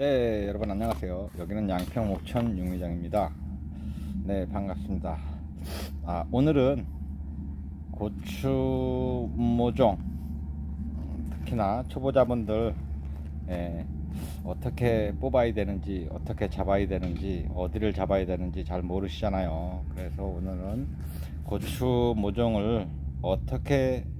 네, 여러분 안녕하세요. 여기는 양평 옥천 육미장입니다. 네, 반갑습니다. 아, 오늘은 고추 모종 특히나 초보자분들 예, 어떻게 뽑아야 되는지 어떻게 잡아야 되는지 어디를 잡아야 되는지 잘 모르시잖아요. 그래서 오늘은 고추 모종을 어떻게 예,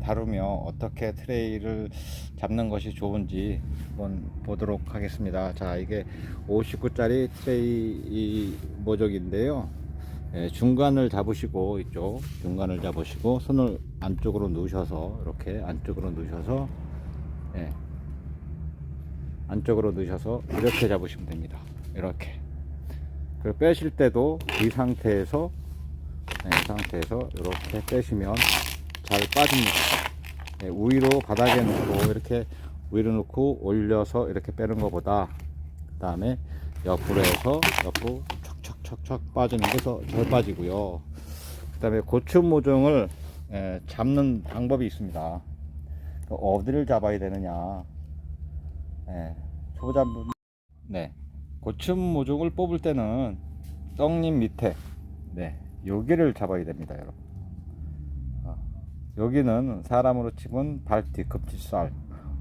다루며 어떻게 트레이를 잡는 것이 좋은지 한번 보도록 하겠습니다. 자, 이게 59짜리 트레이 이 모종인데요. 예, 중간을 잡으시고 이쪽 중간을 잡으시고 손을 안쪽으로 넣으셔서 이렇게 안쪽으로 넣으셔서 예, 안쪽으로 넣으셔서 이렇게 잡으시면 됩니다. 이렇게. 그리고 빼실 때도 이 상태에서 네, 이 상태에서 이렇게 빼시면 잘 빠집니다. 네, 우위로 바닥에 놓고 이렇게 위로 놓고 올려서 이렇게 빼는 것보다 그 다음에 옆으로 해서 옆으로 척척척척 빠지는 게더 잘 빠지고요. 그 다음에 고추 모종을 에, 잡는 방법이 있습니다. 어디를 잡아야 되느냐. 예, 초보자분, 네. 고추 모종을 뽑을 때는 떡잎 밑에, 네, 여기를 잡아야 됩니다, 여러분. 어, 여기는 사람으로 치면 발뒤, 급지살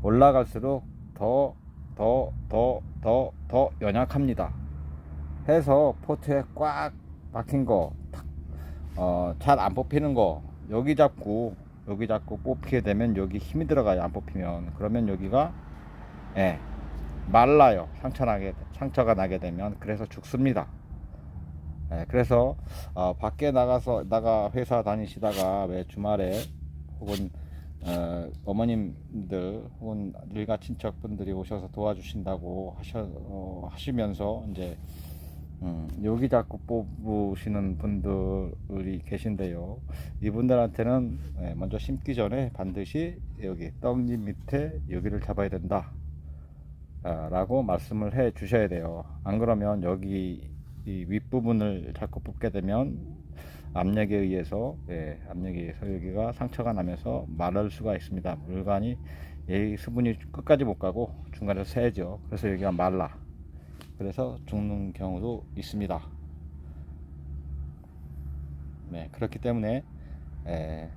올라갈수록 더, 더, 더, 더, 더 연약합니다. 해서 포트에 꽉 박힌 거, 탁, 어, 잘 안 뽑히는 거, 여기 잡고, 여기 잡고 뽑히게 되면 여기 힘이 들어가요, 안 뽑히면. 그러면 여기가, 예, 말라요. 상처 나게, 상처가 나게 되면. 그래서 죽습니다. 예, 그래서, 어, 밖에 나가서, 나가 회사 다니시다가 왜 주말에 혹은 어, 어머님들 혹은 일가 친척분들이 오셔서 도와주신다고 하셔, 어, 하시면서 이제 음, 여기 자꾸 뽑으시는 분들이 계신데요. 이분들한테는 예, 먼저 심기 전에 반드시 여기 떡잎 밑에 여기를 잡아야 된다. 아, 라고 말씀을 해 주셔야 돼요. 안 그러면 여기 이 윗부분을 자꾸 뽑게 되면 압력에 의해서 예, 압력에 의해서 여기가 상처가 나면서 마를 수가 있습니다. 물관이 이 수분이 끝까지 못 가고 중간에서 새죠. 그래서 여기가 말라. 그래서 죽는 경우도 있습니다. 네, 그렇기 때문에 에,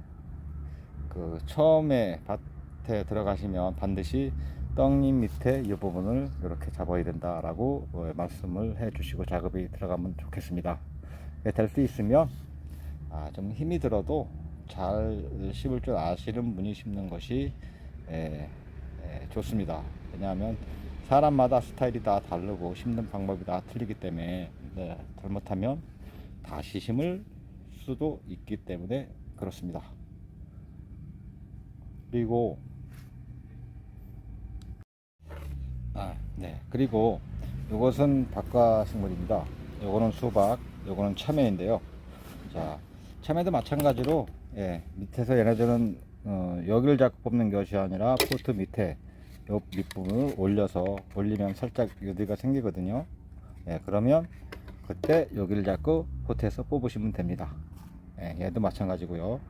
그 처음에 밭에 들어가시면 반드시 떡잎 밑에 이 부분을 이렇게 잡아야 된다라고 어, 말씀을 해주시고 작업이 들어가면 좋겠습니다. 될 수 있으면 아, 좀 힘이 들어도 잘 심을 줄 아시는 분이 심는 것이 에, 에, 좋습니다. 왜냐하면 사람마다 스타일이 다 다르고 심는 방법이 다 틀리기 때문에 네, 잘못하면 다시 심을 수도 있기 때문에 그렇습니다. 그리고 아, 네. 그리고 이것은 박과 식물입니다. 요거는 수박, 요거는 참외인데요. 자, 참외도 마찬가지로 예, 밑에서 얘네들은 어, 여기를 잡고 뽑는 것이 아니라 포트 밑에 요 밑부분을 올려서 올리면 살짝 여기가 생기거든요. 예, 그러면 그때 여기를 잡고 포트에서 뽑으시면 됩니다. 예, 얘도 마찬가지고요.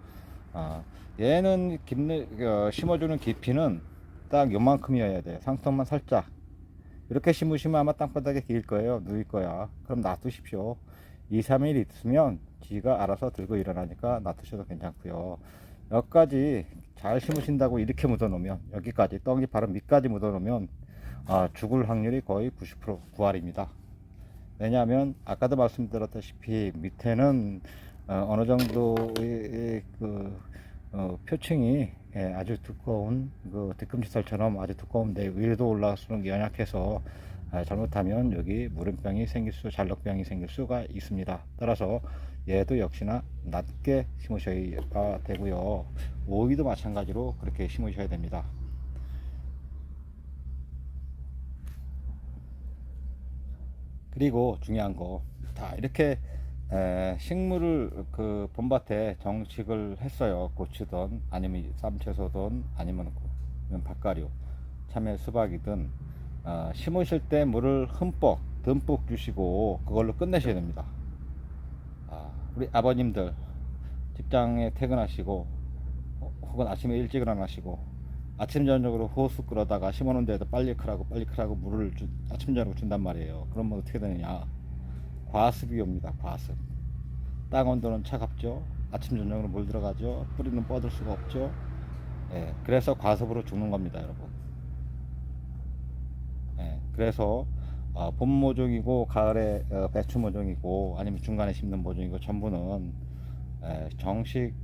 아, 얘는 깊는 어, 심어주는 깊이는 딱 요만큼이어야 돼요. 상통만 살짝 이렇게 심으시면 아마 땅바닥에 길 거예요. 누일 거야. 그럼 놔두십시오. 2, 3일 있으면 지가 알아서 들고 일어나니까 놔두셔도 괜찮고요. 여기까지 잘 심으신다고 이렇게 묻어 놓으면 여기까지 떡이 바로 밑까지 묻어 놓으면 아, 죽을 확률이 거의 90% 9할입니다. 왜냐하면 아까도 말씀드렸다시피 밑에는 어, 느 정도의 그 어, 표층이 예, 아주 두꺼운 그 뒤꿈치살처럼 아주 두꺼운데 위에도 올라갈수록 연약해서 아, 잘못하면 여기 물음병이 생길 수, 잘록병이 생길 수가 있습니다. 따라서 얘도 역시나 낮게 심으셔야 되고요. 오이도 마찬가지로 그렇게 심으셔야 됩니다. 그리고 중요한 거, 다 이렇게 에, 식물을 그 봄밭에 정식을 했어요. 고추든 아니면 쌈채소든 아니면 밭가류, 참외 수박이든 어, 심으실 때 물을 흠뻑 듬뿍 주시고 그걸로 끝내셔야 됩니다. 아, 우리 아버님들 직장에 퇴근하시고 어, 혹은 아침에 일찍 일어나시고 아침 저녁으로 호수 끌어다가 심어놓은 데에다 빨리 크라고 빨리 크라고 물을 주- 아침 저녁으로 준단 말이에요. 그러면 어떻게 되느냐? 과습이 옵니다. 과습. 땅 온도는 차갑죠. 아침 저녁으로 물 들어가죠. 뿌리는 뻗을 수가 없죠. 예, 그래서 과습으로 죽는 겁니다, 여러분. 예, 그래서 어, 봄 모종이고 가을에 어, 배추 모종이고 아니면 중간에 심는 모종이고 전부는 예, 정식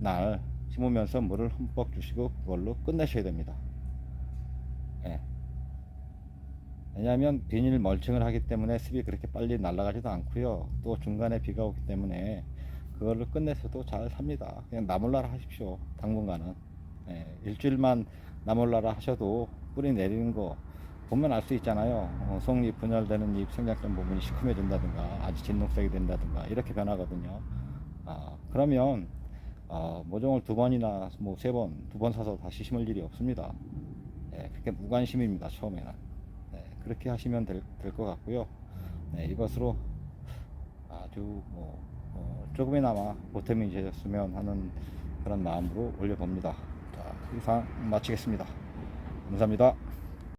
날 심으면서 물을 흠뻑 주시고 그걸로 끝내셔야 됩니다. 예. 왜냐하면 비닐 멀칭을 하기 때문에 습이 그렇게 빨리 날아가지도 않고요. 또 중간에 비가 오기 때문에 그걸로 끝내서도 잘 삽니다. 그냥 나몰라라 하십시오. 당분간은 예, 일주일만 나몰라라 하셔도 뿌리 내리는 거 보면 알 수 있잖아요. 어, 속잎 분열되는 잎 생장점 부분이 시큼해진다든가 아주 진녹색이 된다든가 이렇게 변하거든요. 아, 그러면 어, 모종을 두 번이나 뭐 세 번, 두 번 사서 다시 심을 일이 없습니다. 예, 그게 무관심입니다. 처음에는 네, 그렇게 하시면 될 것 같고요. 네, 이것으로 아주 뭐 어, 조금이나마 보탬이 되셨으면 하는 그런 마음으로 올려봅니다. 자, 이상 마치겠습니다. 감사합니다.